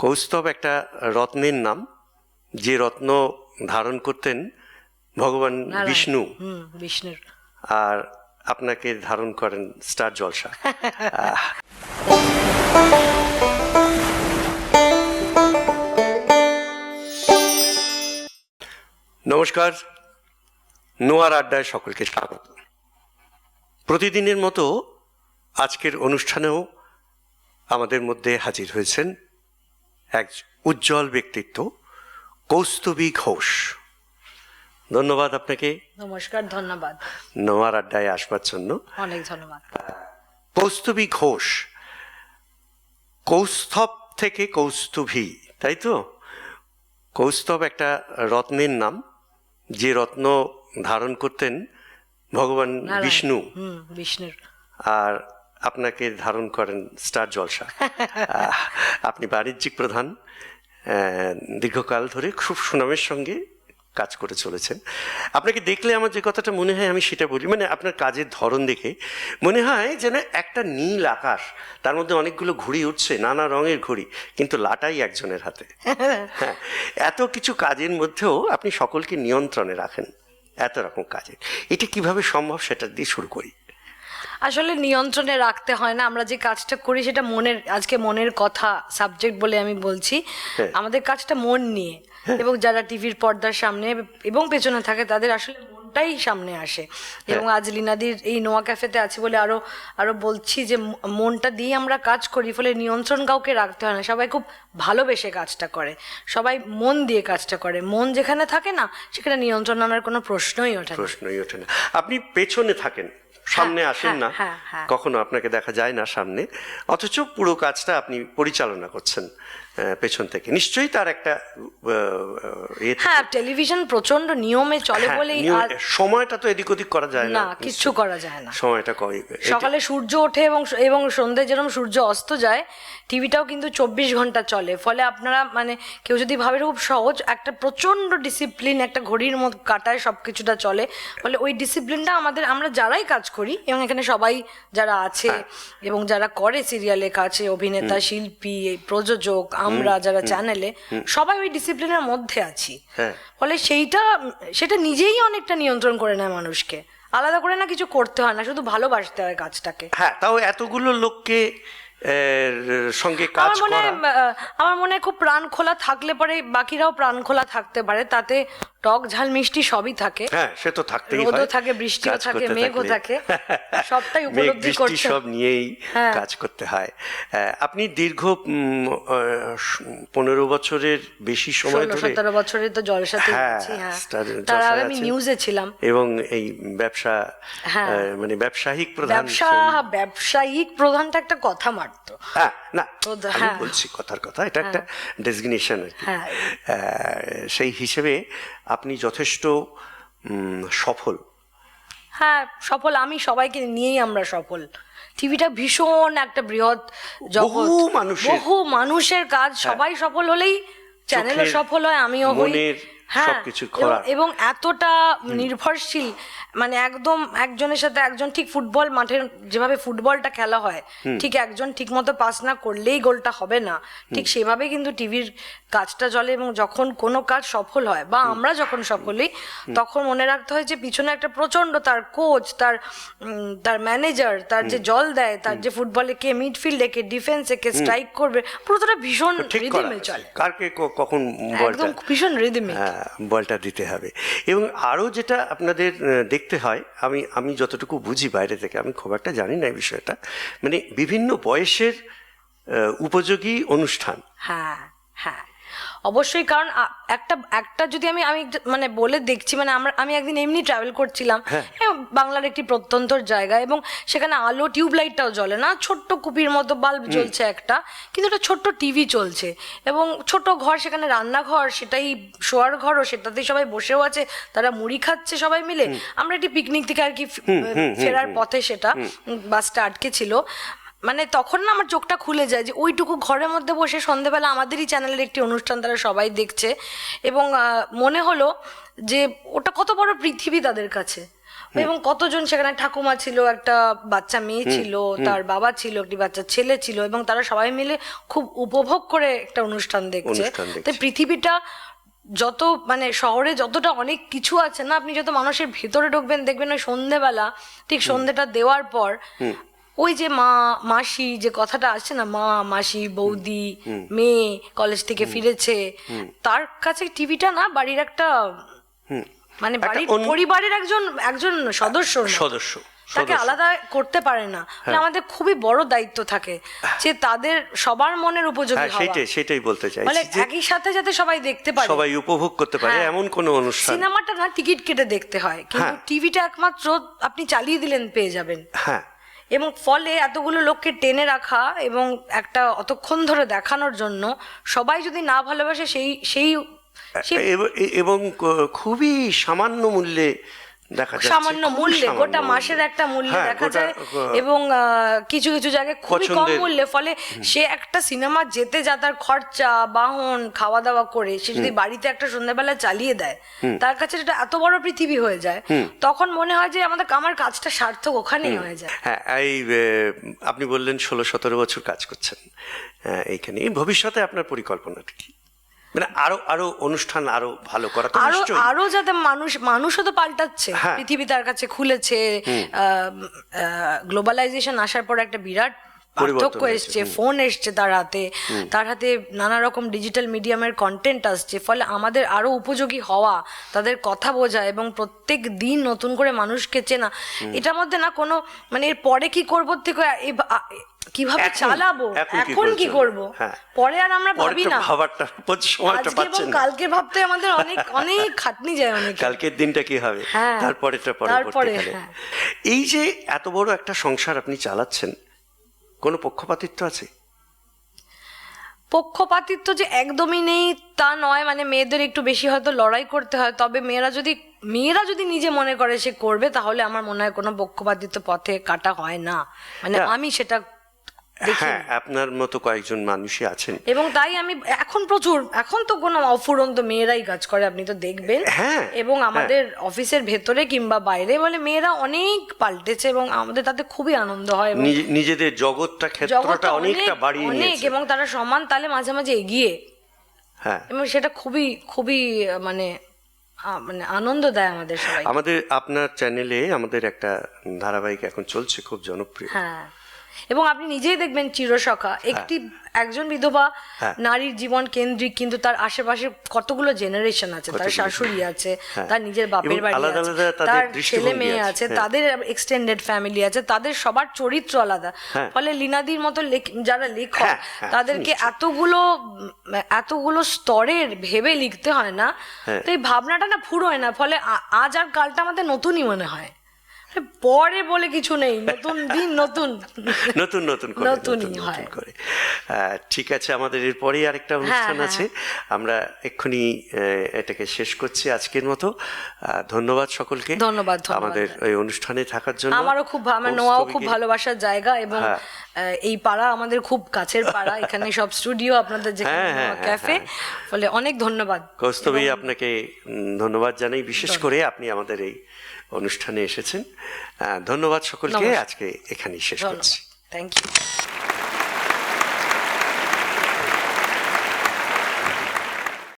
কৌস্তব একটা রত্নের নাম। যে রত্ন ধারণ করতেন ভগবান বিষ্ণু। বিষ্ণুর। আর আপনাকে ধারণ করেন স্টার জলসা। নমস্কার নোয়ার আড্ডায় সকলকে স্বাগত। প্রতিদিনের মতো আজকের অনুষ্ঠানেও আমাদের মধ্যে হাজির হয়েছেন এক উজ্জ্বল ব্যক্তিত্ব কৌস্তবী ঘোষ। ধন্যবাদ আপনাকে। নমস্কার ধন্যবাদ। নোয়ার আড্ডায় আসবার জন্য। অনেক ধন্যবাদ। কৌস্তবী ঘোষ কৌস্তব থেকে কৌস্তুভী তাই তো? কৌস্তব একটা রত্নের নাম। যে রত্ন ধারণ করতেন ভগবান বিষ্ণু। বিষ্ণুর। আর আপনাকে ধারণ করেন স্টার জলসা। আপনি বাণিজ্যিক প্রধান দীর্ঘকাল ধরে খুব সুনামের সঙ্গে কাজ করে চলেছেন। আপনাকে দেখলে আমার যে কথাটা মনে হয় আমি সেটা বলি মানে আপনার কাজের ধরন দেখে মনে হয় যেন একটা নীল আকাশ, তার মধ্যে অনেকগুলো ঘুড়ি উঠছে, নানা রঙের ঘুড়ি, কিন্তু লাটাই একজনের হাতে। হ্যাঁ এত কিছু কাজের মধ্যেও আপনি সকলকে নিয়ন্ত্রণে রাখেন, এত রকম কাজে এটা কীভাবে সম্ভব সেটা দিয়ে শুরু করি। আসলে নিয়ন্ত্রণে রাখতে হয় না। আমরা যে কাজটা করি সেটা মনের আজকে মনের কথা সাবজেক্ট বলে আমি বলছি। হ্যাঁ। আমাদের কাজটা মন নিয়ে এবং যারা টিভির পর্দার সামনে এবং পেছনে থাকে তাদের আসলে মনটাই সামনে আসে। এবং আজ লিনাদির এই নোয়া ক্যাফেতে আছে বলে আরও আরও বলছি যে মনটা দিয়ে আমরা কাজ করি ফলে নিয়ন্ত্রণ কাউকে রাখতে হয় না। সবাই খুব ভালোবেসে কাজটা করে। সবাই মন দিয়ে কাজটা করে। মন যেখানে থাকে না সেখানে নিয়ন্ত্রণ আনার কোনো প্রশ্নই ওঠে প্রশ্নই ওঠে না। আপনি পেছনে থাকেন। সামনে হ্যাঁ, আসেন না হ্যাঁ, হ্যাঁ, হ্যাঁ। কখনো আপনাকে দেখা যায় না সামনে। অথচ পুরো কাজটা আপনি পরিচালনা করছেন পেছন থেকে। নিশ্চয়ই তার একটা ইয়ে। হ্যাঁ টেলিভিশন প্রচণ্ড নিয়মে চলে বলেই আর সময়টা তো এদিক ওদিক করা যায় না। না কিচ্ছু করা যায় না। সময়টা সকালে সূর্য ওঠে এবং এবং সন্ধ্যে যেরকম সূর্য অস্ত যায় টিভিটাও কিন্তু চব্বিশ ঘণ্টা চলে। ফলে আপনারা মানে কেউ যদি ভাবে খুব সহজ একটা প্রচণ্ড ডিসিপ্লিন একটা ঘড়ির মতো কাটায় সব কিছুটা চলে। ফলে ওই ডিসিপ্লিনটা আমাদের আমরা যারাই কাজ করি এবং এখানে সবাই যারা আছে হ্যাঁ। এবং যারা করে সিরিয়ালে কাছে অভিনেতা শিল্পী প্রযোজক আমরা যারা চ্যানেলে সবাই ওই ডিসিপ্লিনের মধ্যে আছি। হ্যাঁ। ফলে সেইটা সেটা নিজেই অনেকটা নিয়ন্ত্রণ করে নেয় মানুষকে। আলাদা করে না কিছু করতে হয় না শুধু ভালোবাসতে হয় কাজটাকে। হ্যাঁ তাও এতগুলো লোককে সঙ্গে কাজ করা। আমার মনে হয় খুব প্রাণ খোলা থাকলে পরে বাকিরাও প্রাণ খোলা থাকতে পারে তাতে টক ঝাল মিষ্টি সবই থাকে। হ্যাঁ সে তো থাকতেই রোদও হয়। থাকে, বৃষ্টিও থাকে, মেঘও থাকে। সবটাই উপলব্ধি বৃষ্টি করতে। সব নিয়েই হ্যাঁ। কাজ করতে হয়। আপনি দীর্ঘ পনেরো বছরের বেশি সময় ধরে সতেরো বছরে তো সাথে আছি হ্যাঁ। তার আগে আমি নিউজে ছিলাম। এবং এই ব্যবসা হ্যাঁ। মানে ব্যবসায়িক প্রধান ব্যবসা ব্যবসায়িক প্রধানটা একটা কথা মাত্র হ্যাঁ না আমি হ্যাঁ। বলছি কথার কথা এটা একটা ডেজিগনেশন আর কি। হ্যাঁ। সেই হিসেবে আপনি যথেষ্ট সফল। হ্যাঁ সফল আমি সবাইকে নিয়েই আমরা সফল। টিভিটা ভীষণ একটা বৃহৎ জগৎ। বহু মানুষের- কাজ। সবাই সফল হলেই চ্যানেলও সফল হয় আমিও হই। হ্যাঁ সবকিছু এবং- এবং এতটা নির্ভরশীল মানে একদম একজনের সাথে একজন ঠিক ফুটবল মাঠের যেভাবে ফুটবলটা খেলা হয় ঠিক একজন ঠিক মতো পাস না করলেই গোলটা হবে না। ঠিক সেভাবে কিন্তু টিভির কাজটা চলে এবং যখন কোনো কাজ সফল হয় বা আমরা যখন সফল হই তখন মনে রাখতে হয় যে পিছনে একটা প্রচণ্ড তার কোচ তার তার ম্যানেজার তার যে জল দেয় তার যে ফুটবলে কে মিডফিল্ডে কে ডিফেন্সে কে স্ট্রাইক করবে পুরোটা ভীষণ রিদিমে চলে। কারকে ক- কখন একদম ভীষণ রিদিমে হ্যাঁ, বলটা দিতে হবে। এবং আরও যেটা আপনাদের দেখতে হয়, আমি আমি যতটুকু বুঝি বাইরে থেকে, আমি খুব একটা জানি না এই বিষয়টা মানে বিভিন্ন বয়সের উপযোগী অনুষ্ঠান। হ্যাঁ হ্যাঁ। অবশ্যই কারণ একটা একটা যদি আমি আমি মানে বলে দেখছি মানে আমরা আমি একদিন এমনি ট্রাভেল করছিলাম হ্যাঁ। বাংলার একটি প্রত্যন্তর জায়গা এবং সেখানে আলো টিউবলাইটটাও জ্বলে না ছোট্ট কুপির মতো বাল্ব জ্বলছে একটা কিন্তু একটা ছোট্ট টিভি চলছে এবং ছোট ঘর সেখানে রান্নাঘর সেটাই শোয়ার ঘরও সেটাতেই সবাই বসেও আছে তারা মুড়ি খাচ্ছে সবাই মিলে আমরা একটি পিকনিক থেকে আর কি ফেরার পথে সেটা বাসটা আটকে ছিল মানে তখন না আমার চোখটা খুলে যায় যে ওইটুকু ঘরের মধ্যে বসে সন্ধেবেলা আমাদেরই চ্যানেলের একটি অনুষ্ঠান তারা সবাই দেখছে এবং মনে হলো যে ওটা কত বড় পৃথিবী তাদের কাছে। এবং কতজন সেখানে ঠাকুমা ছিল একটা বাচ্চা মেয়ে ছিল তার বাবা ছিল একটি বাচ্চা ছেলে ছিল এবং তারা সবাই মিলে খুব উপভোগ করে একটা অনুষ্ঠান দেখছে। তাই পৃথিবীটা যত মানে শহরে যতটা অনেক কিছু আছে না আপনি যত মানুষের ভেতরে ঢুকবেন দেখবেন ওই সন্ধেবেলা ঠিক সন্ধেটা দেওয়ার পর ওই যে মা মাসি যে কথাটা আসছে না মা মাসি বৌদি মেয়ে কলেজ থেকে ফিরেছে তার কাছে টিভিটা না বাড়ির একটা মানে বাড়ির পরিবারের একজন একজন সদস্য সদস্য তাকে আলাদা করতে পারে না। মানে আমাদের খুবই বড় দায়িত্ব থাকে যে তাদের সবার মনের উপযোগী হ্যাঁ হওয়া। সেটাই সেটাই বলতে মানে একই সাথে যাতে সবাই দেখতে পারে। সবাই উপভোগ করতে পারে হ্যাঁ। এমন কোনো অনুষ্ঠান। সিনেমাটা না টিকিট কেটে দেখতে হয়। কিন্তু হ্যাঁ। টিভিটা একমাত্র আপনি চালিয়ে দিলেন পেয়ে যাবেন। হ্যাঁ। এবং ফলে এতগুলো লোককে টেনে রাখা এবং একটা অতক্ষণ ধরে দেখানোর জন্য সবাই যদি না ভালোবাসে সেই সেই এবং খুবই সামান্য মূল্যে দেখা যাচ্ছে। সামান্য মূল্যে গোটা মাসের একটা মূল্যে হ্যাঁ, দেখা যায় এবং কিছু কিছু জায়গায় খুবই কম মূল্যে ফলে সে একটা সিনেমা যেতে যা তার খরচা বাহন খাওয়া দাওয়া করে সে যদি বাড়িতে একটা সন্ধ্যাবেলা চালিয়ে দেয় তার কাছে এটা এত বড় পৃথিবী হয়ে যায় তখন মনে হয় যে আমাদের আমার কাজটা সার্থক ওখানেই হয়ে যায়। হ্যাঁ এই আপনি বললেন ষোলো সতেরো বছর কাজ করছেন। এইখানে ভবিষ্যতে আপনার পরিকল্পনাটা কি? মানে আরও আরও অনুষ্ঠান আরও ভালো করা আরও আরও যাতে মানুষ মানুষও তো পাল্টাচ্ছে। হ্যাঁ। পৃথিবী তার কাছে খুলেছে গ্লোবালাইজেশন আসার পর একটা বিরাট পার্থক্য এসছে ফোন এসছে তার হাতে। তার হাতে নানা রকম ডিজিটাল মিডিয়ামের কন্টেন্ট আসছে ফলে আমাদের আরও উপযোগী হওয়া তাদের কথা বোঝা এবং প্রত্যেক দিন নতুন করে মানুষকে চেনা এটার মধ্যে না কোনো মানে এর পরে কি করব থেকে কীভাবে চালাবো? এখন কি? করব? হ্যাঁ। পরে আর আমরা ভাবি না। ভাবারটা সময়টা পাচ্ছেন না। কালকে ভাবতে আমাদের অনেক অনেক খাটনি যায় অনেক কালকের দিনটা কি হবে? হ্যাঁ। তারপরেটা পরবর্তীকালে। হ্যাঁ। এই যে এত বড় একটা সংসার আপনি চালাচ্ছেন কোনো পক্ষপাতিত্ব আছে? পক্ষপাতিত্ব যে একদমই নেই তা নয়। মানে মেয়েদের একটু বেশি হয়তো লড়াই করতে হয়। তবে মেয়েরা যদি মেয়েরা যদি নিজে মনে করে সে করবে তাহলে আমার মনে হয় কোনো পক্ষপাতিত্ব পথে কাটা হয় না। মানে আমি সেটা হ্যাঁ আপনার মতো কয়েকজন মানুষই আছেন। এবং তাই আমি এখন প্রচুর এখন তো কোনো অফুরন্ত মেয়েরাই কাজ করে আপনি তো দেখবেন। হ্যাঁ, এবং আমাদের অফিসের ভেতরে কিংবা বাইরে বলে মেয়েরা অনেক পাল্টেছে এবং আমাদের তাতে খুবই আনন্দ হয় নিজেদের জগৎটা ক্ষেত্রটা অনেকটা বাড়িয়ে অনেক এবং তারা সমান তালে মাঝে মাঝে এগিয়ে। হ্যাঁ। এবং সেটা খুবই খুবই মানে মানে আনন্দ দেয় আমাদের সবাই আমাদের আপনার চ্যানেলে আমাদের একটা ধারাবাহিক এখন চলছে খুব জনপ্রিয়। হ্যাঁ। এবং আপনি নিজেই দেখবেন চিরসখা একটি একজন বিধবা হ্যাঁ। নারীর জীবন কেন্দ্রিক কিন্তু তার আশেপাশে কতগুলো জেনারেশন আছে তার শাশুড়ি আছে হ্যাঁ। তার নিজের বাপের বাড়ি আছে তাদের তার ছেলে মেয়ে আছে, হ্যাঁ। তাদের এক্সটেন্ডেড ফ্যামিলি আছে তাদের সবার চরিত্র আলাদা হ্যাঁ। ফলে লীনাদির মতো যারা লেখক হ্যাঁ, হ্যাঁ, তাদেরকে এতগুলো এতগুলো স্তরের ভেবে লিখতে হয় না হ্যাঁ। তো এই ভাবনাটা না ফুরোয় না ফলে আজ আর কালটা আমাদের নতুনই মনে হয় পরে বলে কিছু নেই নতুন দিন নতুন। নতুন নতুন করে নতুন নতুন করে। ঠিক আছে আমাদের এরপরেই আরেকটা অনুষ্ঠান হ্যাঁ, আছে। আমরা এক্ষুনি এটাকে শেষ করছি আজকের মতো। ধন্যবাদ সকলকে। ধন্যবাদ। আমাদের এই অনুষ্ঠানে থাকার জন্য। আমারও খুব আমার নোয়াও খুব ভালোবাসার জায়গা এবং হ্যাঁ। এই পাড়া আমাদের খুব কাছের পাড়া। এখানে সব স্টুডিও আপনাদের যেখানে হ্যাঁ, হ্যাঁ, হ্যাঁ, ক্যাফে ফলে অনেক ধন্যবাদ। কৌস্তবী আপনাকে ধন্যবাদ জানাই। বিশেষ করে আপনি আমাদের এই অনুষ্ঠানে এসেছেন। ধন্যবাদ সকলকে। আজকে এখানেই শেষ করছি। Thank you